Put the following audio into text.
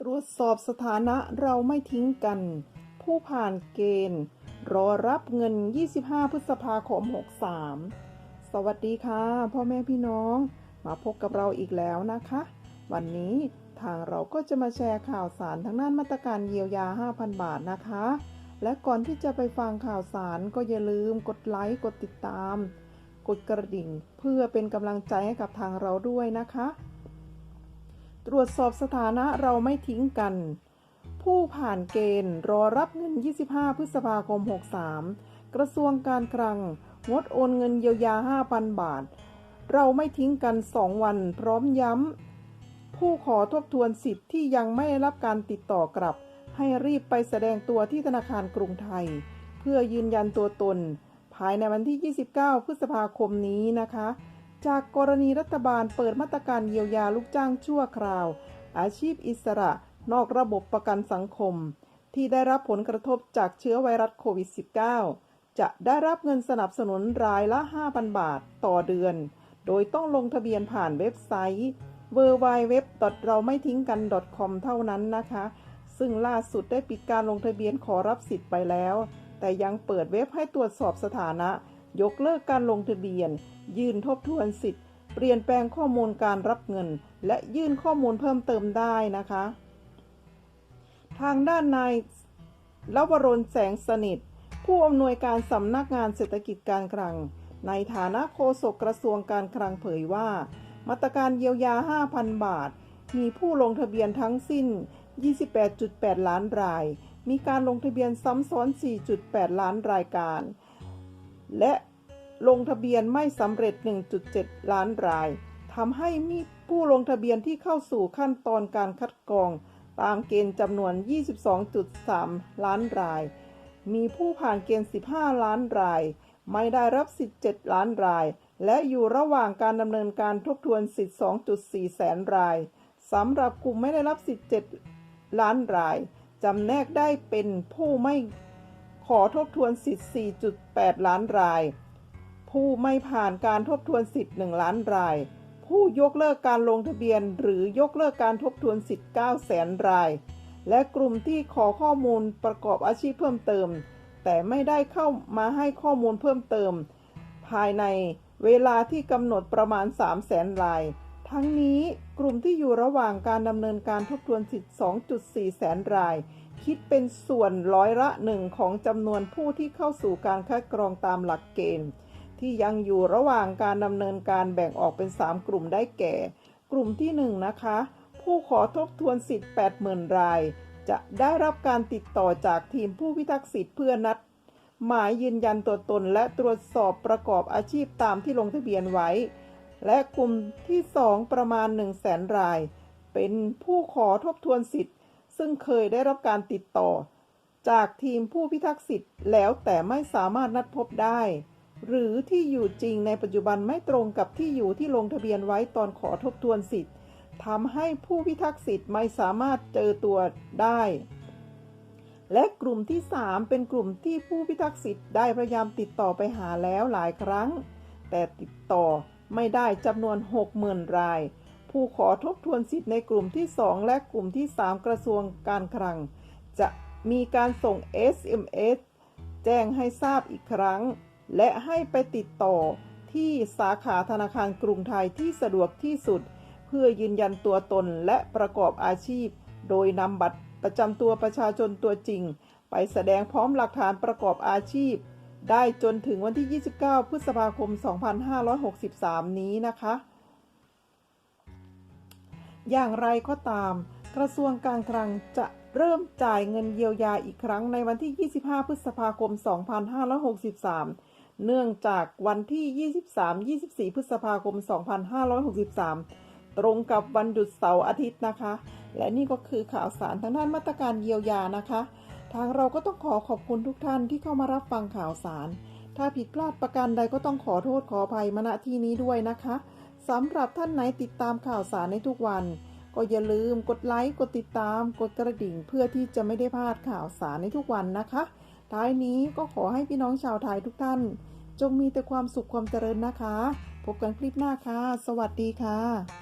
ตรวจสอบสถานะเราไม่ทิ้งกัน ผู้ผ่านเกณฑ์ รอรับเงิน 25 พฤษภาคม 63 สวัสดีค่ะ พ่อแม่พี่น้อง มาพบกับเราอีกแล้วนะคะ วันนี้ทางเราก็จะมาแชร์ข่าวสารทางด้านมาตรการเยียวยา 5,000 บาทนะคะ และก่อนที่จะไปฟังข่าวสารก็อย่าลืมกดไลค์ กดติดตาม กดกระดิ่ง เพื่อเป็นกำลังใจให้กับทางเราด้วยนะคะ ตรวจสอบสถานะเราไม่ทิ้งกัน ผู้ผ่านเกณฑ์รอรับเงิน 25 พฤษภาคม 63 กระทรวงการคลัง งดโอนเงินเยียวยา 5,000 บาท เราไม่ทิ้งกัน 2 วัน พร้อมย้ำ ผู้ขอทบทวนสิทธิ์ที่ยังไม่รับการติดต่อกลับ ให้รีบไปแสดงตัวที่ธนาคารกรุงไทย เพื่อยืนยันตัวตน ภายในวันที่ 29 พฤษภาคมนี้นะคะ จากกรณีรัฐบาลเปิดมาตรการเยียวยาลูกจ้างชั่วคราว อาชีพอิสระนอกระบบประกันสังคม ที่ได้รับผลกระทบจากเชื้อไวรัสโควิด -19 จะได้รับเงินสนับสนุนรายละ 5,000 บาทต่อเดือน โดยต้องลงทะเบียนผ่านเว็บไซต์ w w w เราไม่ทิ้งกัน .com เท่านั้นนะคะ ซึ่งล่าสุดได้ปิดการลงทะเบียนขอรับสิทธิ์ไปแล้ว แต่ยังเปิดเว็บให้ตรวจสอบสถานะ ยกเลิกการลงทะเบียน ยื่นทบทวนสิทธิ์ เปลี่ยนแปลงข้อมูลการรับเงิน และยื่นข้อมูลเพิ่มเติมได้นะคะ ทางด้านนายลวรนแสงสนิท ผู้อำนวยการสำนักงานเศรษฐกิจการคลัง ในฐานะโฆษกกระทรวงการคลังเผยว่า มาตรการเยียวยา 5,000 บาท มีผู้ลงทะเบียนทั้งสิ้น 28.8 ล้านราย มีการลงทะเบียนซ้ำซ้อน 4.8 ล้านรายการ และลงทะเบียนไม่สำเร็จ 1.7 ล้านรายทำให้มีผู้ลงทะเบียนที่เข้าสู่ขั้นตอนการคัดกรอง ตามเกณฑ์จำนวน 22.3 ล้านราย มีผู้ผ่านเกณฑ์ 15 ล้านราย ไม่ได้รับสิทธิ์ 7 ล้านราย และอยู่ระหว่างการดำเนินการทบทวนสิทธิ์ 2.4 แสนรายสำหรับกลุ่มไม่ได้รับสิทธิ์ 7 ล้านรายจำแนกได้เป็นผู้ไม่ ขอทบทวนสิทธิ์ 4.8 ล้านราย ผู้ไม่ผ่านการทบทวนสิทธิ์ 1 ล้านราย ผู้ยกเลิกการลงทะเบียน หรือยกเลิกการทบทวนสิทธิ์ 9 แสนราย และกลุ่มที่ขอข้อมูลประกอบอาชีพเพิ่มเติม แต่ไม่ได้เข้ามาให้ข้อมูลเพิ่มเติม ภายในเวลาที่กำหนดประมาณ 3 แสนราย ทั้งนี้กลุ่มที่อยู่ระหว่างการดำเนินการทบทวนสิทธิ์ 2.4 แสนราย คิดเป็นส่วนร้อยละหนึ่งของจำนวนผู้ที่เข้าสู่การคัดกรองตามหลักเกณฑ์ ที่ยังอยู่ระหว่างการดำเนินการแบ่งออกเป็น 3 กลุ่มได้แก่ กลุ่มที่1นะคะ ผู้ขอทบทวนสิทธิ์ 80,000 ราย จะได้รับการติดต่อจากทีมผู้พิทักษ์สิทธิ์เพื่อนัด หมายยืนยันตัวตนและตรวจสอบประกอบอาชีพตามที่ลงทะเบียนไว้ และกลุ่มที่ 2 ประมาณ 1 0 0 0 0แสนราย เป็นผู้ขอทบทวนสิทธิ์ ซึ่งเคยได้รับการติดต่อ จากทีมผู้พิทักษ์สิทธิ์แล้วแต่ไม่สามารถนัดพบได้ หรือที่อยู่จริงในปัจจุบันไม่ตรงกับที่อยู่ที่ลงทะเบียนไว้ตอนขอทบทวนสิทธิ์ทำให้ผู้พิทักษ์สิทธิ์ไม่สามารถเจอตัวได้ และกลุ่มที่ 3 เป็นกลุ่มที่ผู้พิทักษ์สิทธิ์ได้พยายามติดต่อไปหาแล้วหลายครั้ง แต่ติดต่อไม่ได้จำนวน 60,000 ราย ผู้ขอทบทวนสิทธิ์ในกลุ่มที่ 2 และกลุ่มที่ 3 กระทรวงการคลัง จะมีการส่ง SMS แจ้งให้ทราบอีกครั้ง และให้ไปติดต่อที่สาขาธนาคารกรุงไทยที่สะดวกที่สุด เพื่อยืนยันตัวตนและประกอบอาชีพ โดยนำบัตรประจำตัวประชาชนตัวจริง ไปแสดงพร้อมหลักฐานประกอบอาชีพ ได้จนถึงวันที่ 29 พฤษภาคม 2563 นี้นะคะ อย่างไรก็ตาม กระทรวงการคลังจะเริ่มจ่ายเงินเยียวยาอีกครั้งในวันที่ 25 พฤษภาคม 2563 เนื่องจากวันที่ 23-24 พฤษภาคม 2563 ตรงกับวันหยุดเสาร์อาทิตย์นะคะ และนี่ก็คือข่าวสารทางด้านมาตรการเยียวยานะคะ ทางเราก็ต้องขอขอบคุณทุกท่านที่เข้ามารับฟังข่าวสาร ถ้าผิดพลาดประการใดก็ต้องขอโทษขออภัยมาณที่นี้ด้วยนะคะ สำหรับท่านไหนติดตามข่าวสารในทุกวัน ก็อย่าลืมกดไลค์ กดติดตาม กดกระดิ่งเพื่อที่จะไม่ได้พลาดข่าวสารในทุกวันนะคะ ท้ายนี้ก็ขอให้พี่น้องชาวไทยทุกท่าน จงมีแต่ความสุขความเจริญนะคะ พบกันคลิปหน้าค่ะ สวัสดีค่ะ